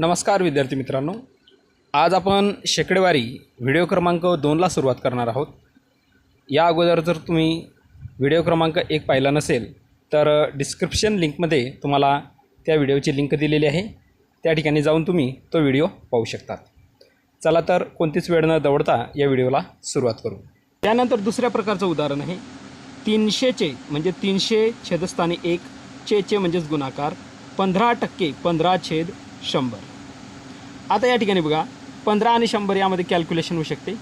नमस्कार विद्यार्थी मित्रांनो. आज आपण शेकडेवारी व्हिडिओ क्रमांक दोनला सुरुवात करणार आहोत. या अगोदर जर तुम्ही व्हिडिओ क्रमांक एक पाहिला नसेल तर डिस्क्रिप्शन लिंकमध्ये तुम्हाला त्या व्हिडिओची लिंक दिलेली आहे. त्या ठिकाणी जाऊन तुम्ही तो व्हिडिओ पाहू शकतात. चला तर कोणतीच वेळ न दवडता या व्हिडिओला सुरुवात करू. त्यानंतर दुसऱ्या प्रकारचं उदाहरण आहे. तीनशेचे म्हणजे तीनशे छेदस्थानी एक चेचे म्हणजेच गुणाकार पंधरा टक्के पंधरा छेद शंभर. आता या ठिकाणी बघा पंधरा आणि शंभर यामध्ये कॅल्क्युलेशन होऊ शकते.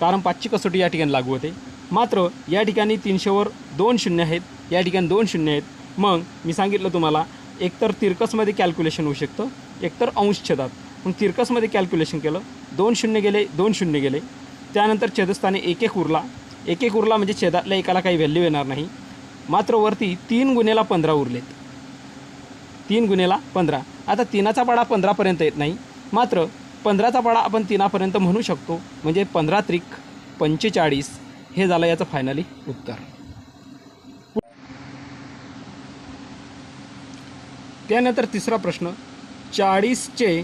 कारण पाचची कसोटी या ठिकाणी लागू होते. मात्र या ठिकाणी तीनशेवर दोन शून्य आहेत या ठिकाणी दोन शून्य आहेत. मग मी सांगितलं तुम्हाला एकतर तिरकसमध्ये कॅल्क्युलेशन होऊ शकतं एकतर अंश छेदात मग तिरकसमध्ये कॅल्क्युलेशन केलं दोन शून्य गेले दोन शून्य गेले. त्यानंतर छेदस्थानी एक एक उरला. एक एक उरला म्हणजे छेदातल्या एकाला काही व्हॅल्यू येणार नाही. मात्र वरती तीन गुन्हेला पंधरा उरलेत. तीन गुन्हेला पंधरा. आता तिनाचा पाडा पंधरापर्यंत येत नाही. मात्र पंधराचा पाडा आपण तिनापर्यंत म्हणू शकतो. म्हणजे पंधरा त्रिक पंचेचाळीस हे झालं याचं फायनली उत्तर. त्यानंतर तिसरा प्रश्न चाळीसचे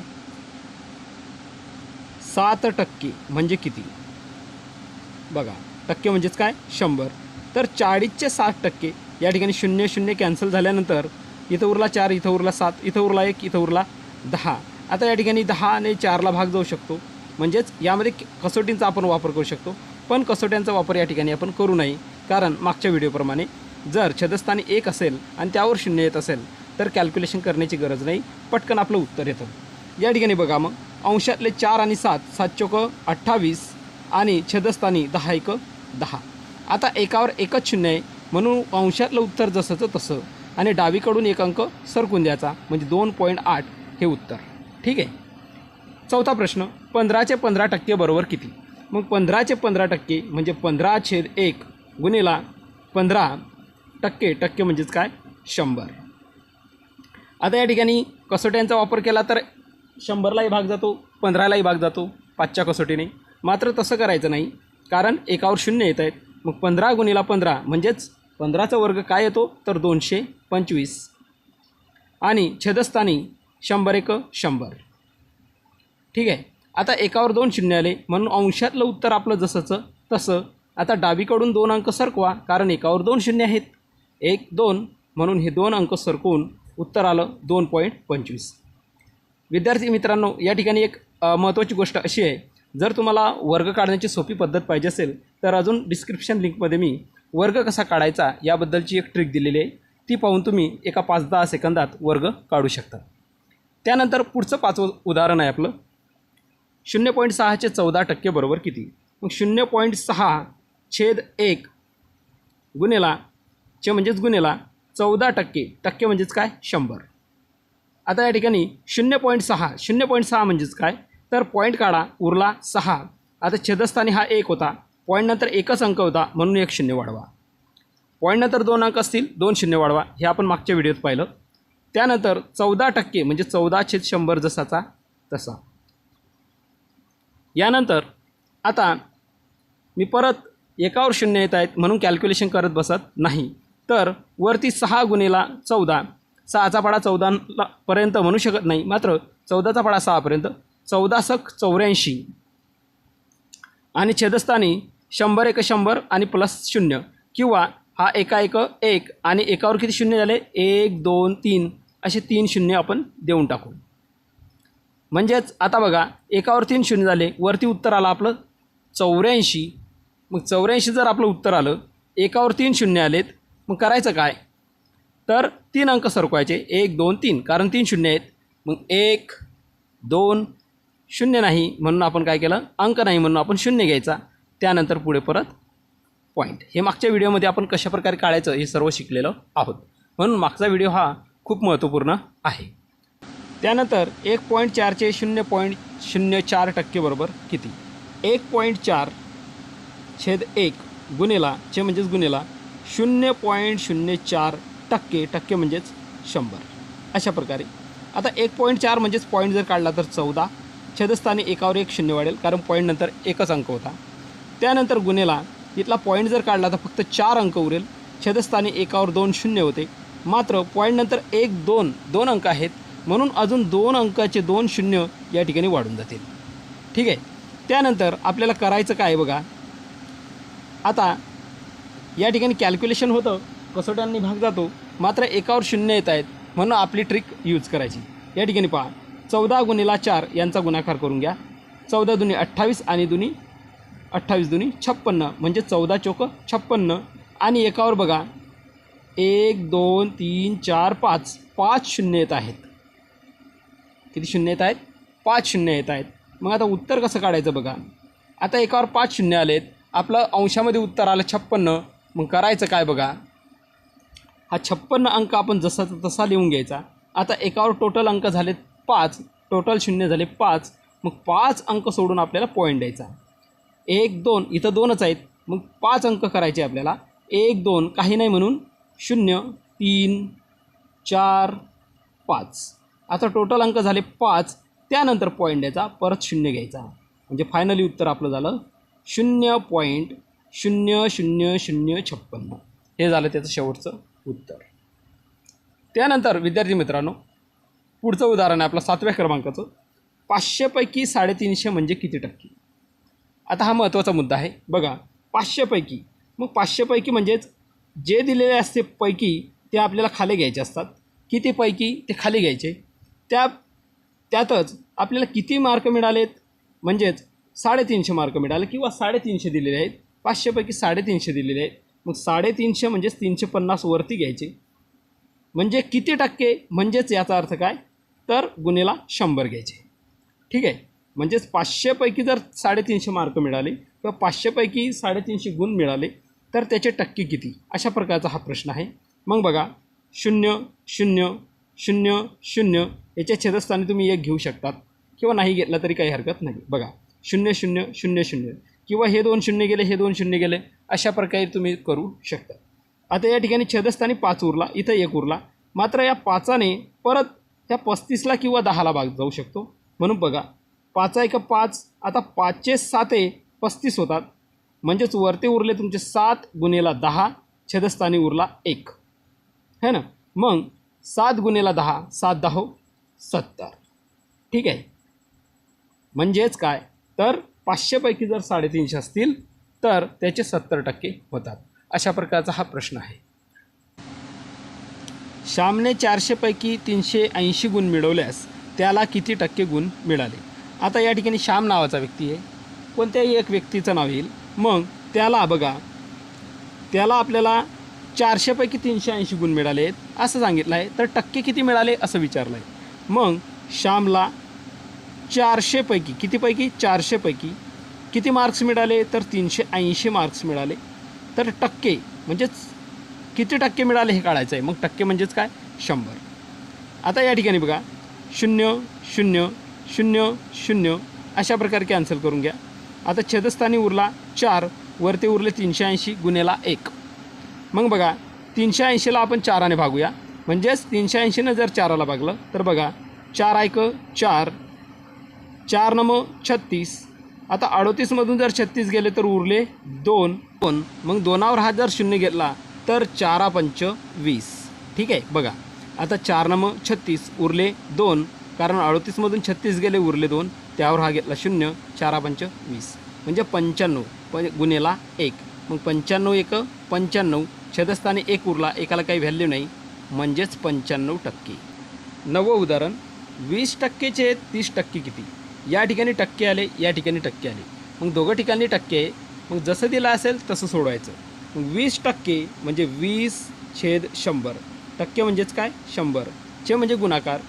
सात टक्के म्हणजे किती? बघा टक्के म्हणजेच काय? शंभर. तर चाळीसचे साठ टक्के या ठिकाणी शून्य शून्य कॅन्सल झाल्यानंतर इथं उरला चार इथं उरला सात इथं उरला एक इथं उरला दहा. आता या ठिकाणी दहा आणि चारला भाग जाऊ शकतो. म्हणजेच यामध्ये क- कसोटींचा आपण वापर करू शकतो. पण कसोट्यांचा वापर या ठिकाणी आपण करू नये कारण मागच्या व्हिडिओप्रमाणे जर छदस्थानी एक असेल आणि त्यावर शून्य येत असेल तर कॅल्क्युलेशन करण्याची गरज नाही. पटकन आपलं उत्तर येतं. या ठिकाणी बघा मग. अंशातले चार आणि सात सात चोक अठ्ठावीस आणि छदस्थानी दहा एक दहा. आता एकावर एकच शून्य आहे. म्हणून अंशातलं उत्तर जसंचं तसं. आणि डावीकडून एक अंक सरकून द्यायचा. म्हणजे दोन पॉईंट आठ हे उत्तर. ठीक आहे. चौथा प्रश्न पंधराचे पंधरा टक्के बरोबर किती? मग पंधराचे पंधरा टक्के म्हणजे पंधरा छेद एक गुन्हेला पंधरा टक्के टक्के म्हणजेच काय? शंभर. आता या ठिकाणी कसोट्यांचा वापर केला तर शंभरलाही भाग जातो पंधरालाही भाग जातो पाचच्या कसोटीने. मात्र तसं करायचं नाही कारण एकावर शून्य येत आहेत. मग पंधरा गुणीला पंधरा म्हणजेच पंधराचा वर्ग काय येतो? तर दोनशे पंचवीस. आणि छेदस्थानी शंभर एक शंभर. ठीक आहे? आता एकावर दोन शून्य आले. म्हणून अंशातलं उत्तर आपलं जसंचं तसं. आता डावीकडून दोन अंक सरकवा कारण एकावर दोन शून्य आहेत. एक दोन. म्हणून हे दोन अंक सरकवून उत्तर आलं दोन पॉईंट पंचवीस. विद्यार्थी मित्रांनो या ठिकाणी एक महत्त्वाची गोष्ट अशी आहे. जर तुम्हाला वर्ग काढण्याची सोपी पद्धत पाहिजे असेल तर अजून डिस्क्रिप्शन लिंकमध्ये मी वर्ग कसा काढायचा याबद्दलची एक ट्रिक दिलेली आहे. ती पाहून तुम्ही एका पाच दहा सेकंदात वर्ग काढू शकता. त्यानंतर पुढचं पाचवं उदाहरण आहे आपलं. शून्य पॉईंट सहाचे चौदा टक्के बरोबर किती? मग शून्य पॉईंट सहा छेद एक गुन्हेला चे म्हणजेच गुन्हेला चौदा टक्के. टक्के म्हणजेच काय? शंभर. आता या ठिकाणी शून्य पॉईंट सहा. शून्य पॉईंट सहा म्हणजेच काय? तर पॉईंट काढा उरला सहा. आता छेदस्थानी हा एक होता. पॉईंटनंतर एकच अंक होता म्हणून एक शून्य वाढवा. पॉईंटनंतर दोन अंक असतील दोन शून्य वाढवा. हे आपण मागच्या व्हिडिओत पाहिलं. त्यानंतर चौदा टक्के म्हणजे चौदा छेद शंभर जसाचा तसा. यानंतर आता मी परत एकावर शून्य येत आहेत म्हणून कॅल्क्युलेशन करत बसत नाही. तर वरती सहा गुन्हेला चौदा सहाचा पाडा चौदा पर्यंत म्हणू शकत नाही. मात्र चौदाचा पाडा सहापर्यंत चौदा सख चौऱ्याऐंशी. आणि छेदस्थानी शंभर एक शंभर आणि प्लस शून्य. किंवा हा एका एक एक आणि एकावर किती शून्य झाले? एक दोन तीन. असे तीन शून्य आपण देऊन टाकू. म्हणजेच आता बघा एकावर तीन शून्य झाले वरती उत्तर आलं आपलं चौऱ्याऐंशी. मग चौऱ्याऐंशी जर आपलं उत्तर आलं एकावर तीन शून्य आलेत मग करायचं काय? तर तीन अंक सरकवायचे एक दोन तीन. कारण तीन शून्य आहेत. मग एक दोन शून्य नाही म्हणून आपण काय केलं? अंक नाही म्हणून आपण शून्य घ्यायचा. त्यानंतर पुढे परत पॉईंट हे मागच्या व्हिडिओमध्ये आपण कशाप्रकारे काढायचं हे सर्व शिकलेलं आहोत. म्हणून मागचा व्हिडिओ हा खूप महत्त्वपूर्ण आहे. त्यानंतर एक पॉईंट चारचे शून्य पॉईंट शून्य चार टक्के बरोबर किती? एक पॉईंट चार छेद एक गुन्हेला चे म्हणजेच गुन्हेला शून्य पॉईंट शून्य चार टक्के टक्के म्हणजेच शंभर. अशा प्रकारे. आता एक पॉईंट चार म्हणजेच पॉईंट जर काढला तर चौदा छेदस्थानी एकावर एक शून्य वाढेल कारण पॉईंटनंतर एकच अंक होता. त्यानंतर गुन्हेला इथला पॉईंट जर काढला तर फक्त चार अंक उरेल छेदस्थानी एकावर दोन शून्य होते मात्र पॉईंटनंतर एक दोन दोन अंक आहेत. म्हणून अजून दोन अंकाचे दोन शून्य या ठिकाणी वाढून जातील. ठीक आहे? त्यानंतर आपल्याला करायचं काय बघा? आता या ठिकाणी कॅल्क्युलेशन होतं. कसोट्यांनी भाग जातो. मात्र एकावर शून्य येत आहेत. म्हणून आपली ट्रिक यूज करायची. या ठिकाणी पहा. चौदा गुणीला चार यांचा गुणाकार करून घ्या. चौदा दुनी अठ्ठावीस आणि दुनी अठ्ठावीस दुनी छप्पन्न. म्हणजे चौदा चोक छप्पन्न. आणि एकावर बघा. एक दोन तीन चार पाच. पाच शून्य येत आहेत. किती शून्य येत आहेत? पाच शून्य येत आहेत. मग आता उत्तर कसं काढायचं बघा. आता एकावर पाच शून्य आलेत. आपलं अंशामध्ये उत्तर आलं छप्पन्न. मग करायचं काय बघा? हा छप्पन्न अंक आपण जसा तसा लिहून घ्यायचा. आता एकावर टोटल अंक झालेत पाच. टोटल शून्य झाले पाच. मग पाच अंक सोडून आपल्याला पॉईंट द्यायचा. एक दोन. इथं दोनच आहेत. मग पाच अंक करायचे आपल्याला. एक दोन. काही नाही म्हणून शून्य तीन चार पाच. आता टोटल अंक झाले पाच त्यानंतर पॉईंट द्यायचा परत शून्य घ्यायचा. म्हणजे फायनली उत्तर आपलं झालं शून्य पॉईंट शून्य शून्य शून्य छप्पन्न हे झालं त्याचं शेवटचं उत्तर. त्यानंतर विद्यार्थी मित्रांनो पुढचं उदाहरण आहे आपलं सातव्या क्रमांकाचं. पाचशेपैकी साडेतीनशे म्हणजे किती टक्के? आता हा महत्त्वाचा मुद्दा आहे. बघा पाचशेपैकी. मग पाचशेपैकी म्हणजेच जे दिलेले असते पैकी ते आपल्याला खाली घ्यायचे असतात. किती पैकी ते खाली घ्यायचे? त्या त्यातच आपल्याला किती मार्क मिळालेत? म्हणजेच साडेतीनशे मार्क मिळाले किंवा साडेतीनशे दिलेले आहेत. पाचशेपैकी साडेतीनशे दिलेले आहेत. मग साडेतीनशे म्हणजेच तीनशे पन्नास वरती घ्यायचे. म्हणजे किती टक्के? म्हणजेच याचा अर्थ काय? तर गुन्हेला शंभर घ्यायचे. ठीक आहे? म्हणजेच पाचशेपैकी जर साडेतीनशे मार्क मिळाले किंवा पाचशेपैकी साडेतीनशे गुण मिळाले. तर त्याचे टक्के किती? अशा प्रकारचा हा प्रश्न आहे. मग बघा शून्य शून्य शून्य शून्य याच्या छेदस्थानी तुम्ही एक घेऊ शकतात किंवा नाही घेतला तरी काही हरकत नाही. बघा शून्य शून्य शून्य शून्य किंवा हे दोन शून्य गेले हे दोन शून्य गेले अशा प्रकारे तुम्ही करू शकता. आता या ठिकाणी छेदस्थानी पाच उरला इथं एक उरला. मात्र या पाचाने परत त्या पस्तीसला किंवा दहाला भाग जाऊ शकतो. म्हणून बघा पाचा एक पाच आता पाचचे साते पस्तीस होतात. म्हणजेच वरती उरले तुमचे सात गुन्हेला दहा छेदस्थानी उरला एक. है ना? मग सात गुन्हेला दहा सात दहा हो, सत्तर. ठीक आहे? म्हणजेच काय? तर पाचशेपैकी जर साडेतीनशे असतील तर त्याचे सत्तर टक्के होतात. अशा प्रकारचा हा प्रश्न आहे. श्यामने चारशेपैकी तीनशे ऐंशी गुण मिळवल्यास त्याला किती टक्के गुण मिळाले? आता या ठिकाणी श्याम नावाचा व्यक्ती आहे. कोणत्याही एक व्यक्तीचं नाव येईल. मग त्याला बघा. त्याला आपल्याला चारशेपैकी तीनशे ऐंशी गुण मिळाले आहेत असं सांगितलं आहे. तर टक्के किती मिळाले असं विचारलं आहे मग श्यामला चारशेपैकी कितीपैकी चारशेपैकी किती मार्क्स मिळाले? तर तीनशे ऐंशी मार्क्स मिळाले. तर टक्के म्हणजेच किती टक्के मिळाले हे काढायचं आहे मग टक्के म्हणजेच काय? शंभर. आता या ठिकाणी बघा. शून्य शून्य शून्य शून्य अशा प्रकारे कॅन्सल करून घ्या. आता छेदस्थानी उरला. चार वरती उरले तीनशे ऐंशी गुन्हेला एक. मग बघा तीनशे ऐंशीला आपण चाराने भागूया. म्हणजेच तीनशे ऐंशीनं जर चाराला भागलं तर बघा चार ऐक चार. चार नम छत्तीस. आता अडोतीसमधून जर छत्तीस गेले तर उरले दोन. दोन. मग दोनावर हा जर शून्य घेतला तर चारा पंच वीस. ठीक आहे? बघा. आता चार नम छत्तीस उरले दोन. कारण अडोतीसमधून छत्तीस गेले उरले दोन. त्यावर हा घेतला शून्य चारा पंच वीस. म्हणजे पंच्याण्णव. प गुन्हेला एक. मग पंच्याण्णव एक पंच्याण्णव छेदस्थानी एक उरला एकाला काही व्हॅल्यू नाही. म्हणजेच पंच्याण्णव टक्के. नवं उदाहरण वीस टक्केचे तीस टक्के किती? या ठिकाणी टक्के आले या ठिकाणी टक्के आले. मग दोघं ठिकाणी टक्के आहे. मग जसं दिलं असेल तसं सोडवायचं. मग वीस टक्के म्हणजे वीस छेद शंभर. टक्के म्हणजेच काय? शंभर. चे म्हणजे गुणाकार.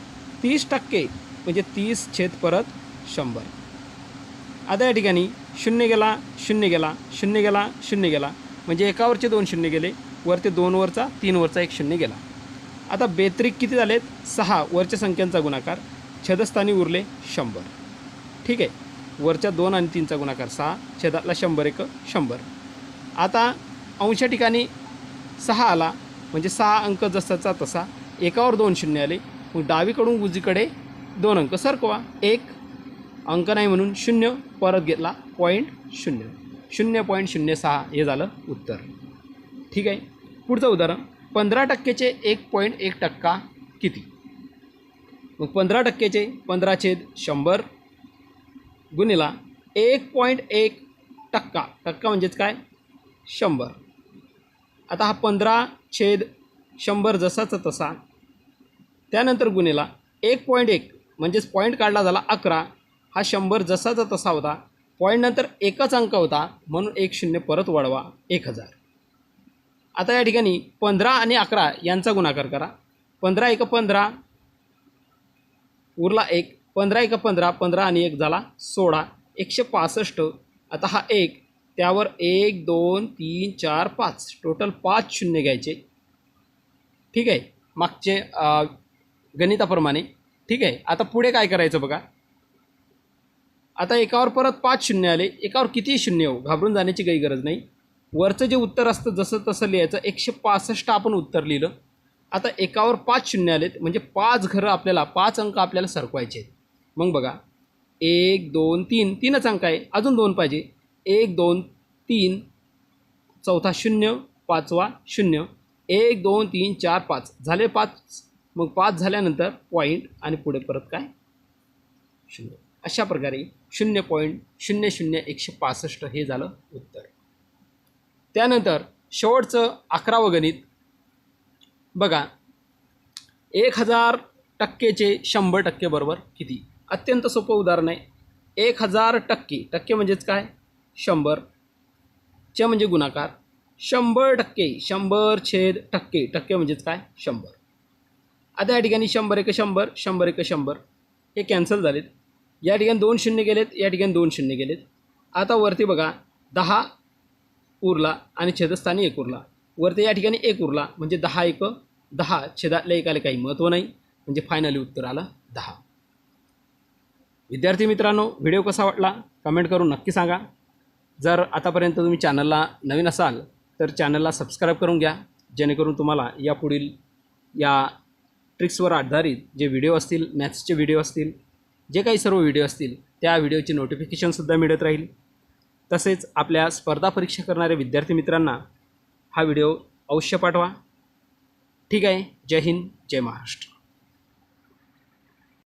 तीस टक्के म्हणजे तीस छेद परत शंभर. आता या ठिकाणी शून्य गेला शून्य गेला शून्य गेला शून्य गेला. म्हणजे एकावरचे दोन शून्य गेले वरते दोनवरचा तीनवरचा तीन वरचा एक शून्य गेला. आता बेत्रिक किती झालेत? सहा. वरच्या संख्यांचा गुणाकार. छेदस्थानी उरले शंभर. ठीक आहे. वरच्या दोन आणि तीनचा गुणाकार सहा. छेदातला शंभर एक शंभर. आता अंश ठिकाणी सहा आला. म्हणजे सहा अंक जसाचा तसा. एकावर दोन शून्य आले. मग डावीकडून उजवीकडे दोन अंक सरकवा. एक अंक नाही म्हणून शून्य परत घेतला. पॉईंट शून्य. शून्य पॉईंट शून्य सहा हे झालं उत्तर. ठीक आहे? पुढचं उदाहरण. पंधरा टक्केचे एक पॉईंट एक टक्का किती? मग पंधरा टक्केचे पंधरा छेद शंभर गुणिला एक पॉईंट एक टक्का. टक्का म्हणजेच काय? शंभर. आता हा पंधरा छेद शंभर जसाचा तसा. त्यानंतर गुन्हेला एक पॉईंट एक म्हणजेच पॉईंट काढला झाला अकरा. हा शंभर जसाचा तसा होता. पॉईंटनंतर एकच अंक होता. म्हणून एक शून्य परत वाढवा. एक हजार. आता या ठिकाणी पंधरा आणि अकरा यांचा गुणाकार करा. पंधरा एक पंधरा. उरला एक. पंधरा एक पंधरा. पंधरा आणि एक झाला सोळा. एकशे पासष्ट. आता हा एक. त्यावर एक दोन तीन चार पाच. टोटल पाच शून्य घ्यायचे. ठीक आहे. मागचे गणिताप्रमाणे. ठीक आहे. आता पुढे काय करायचं बघा. आता एकावर परत पाच शून्य आले एकावर किती शून्य हो घाबरून जाण्याची काही गरज नाही. वरचं जे उत्तर असतं जसं तसं लिहायचं. एकशे पासष्ट आपण उत्तर लिहिलं. आता एकावर पाच शून्य आलेत म्हणजे पाच घरं आपल्याला पाच अंक आपल्याला सरकवायचे आहेत. मग बघा एक दोन तीन तीनच अंक आहे. अजून दोन पाहिजे. एक दोन तीन चौथा शून्य पाचवा शून्य. एक दोन तीन चार पाच. झाले पाच. मग पाच झाल्यानंतर पॉईंट आणि पुढे परत काय? शून्य. अशा प्रकारे शून्य पॉईंट शून्य शून्य एकशे पासष्ट हे झालं उत्तर. त्यानंतर शेवटचं अकरावं गणित. बघा एक हजार टक्केचे शंभर टक्के बरोबर किती? अत्यंत सोपं उदाहरण आहे. एक हजार टक्के टक्के म्हणजेच काय? शंभर. चे म्हणजे गुणाकार. शंभर टक्के शंभर छेद टक्के टक्के म्हणजेच काय? शंभर. आता या ठिकाणी शंभर एक शंभर शंभर एक शंभर हे कॅन्सल झालेत. या ठिकाणी दोन शून्य गेलेत या ठिकाणी दोन शून्य गेलेत. आता वरती बघा दहा उरला आणि छेदस्थानी एक उरला. वरती या ठिकाणी एक उरला म्हणजे दहा एक दहा छेदातल्या एकाला काही महत्त्व नाही. म्हणजे फायनली उत्तर आलं दहा. विद्यार्थी मित्रांनो व्हिडिओ कसा वाटला? कमेंट करून नक्की सांगा. जर आतापर्यंत तुम्ही चॅनलला नवीन असाल तर चॅनलला सबस्क्राईब करून घ्या. जेणेकरून तुम्हाला यापुढील या ट्रिक्सवर आधारित जे व्हिडिओ असतील मॅथ्सचे व्हिडिओ असतील जे काही सर्व व्हिडिओ असतील त्या व्हिडिओची नोटिफिकेशनसुद्धा मिळत राहील. तसेच आपल्या स्पर्धा परीक्षा करणाऱ्या विद्यार्थी मित्रांना हा व्हिडिओ अवश्य पाठवा. ठीक आहे. जय हिंद जय महाराष्ट्र.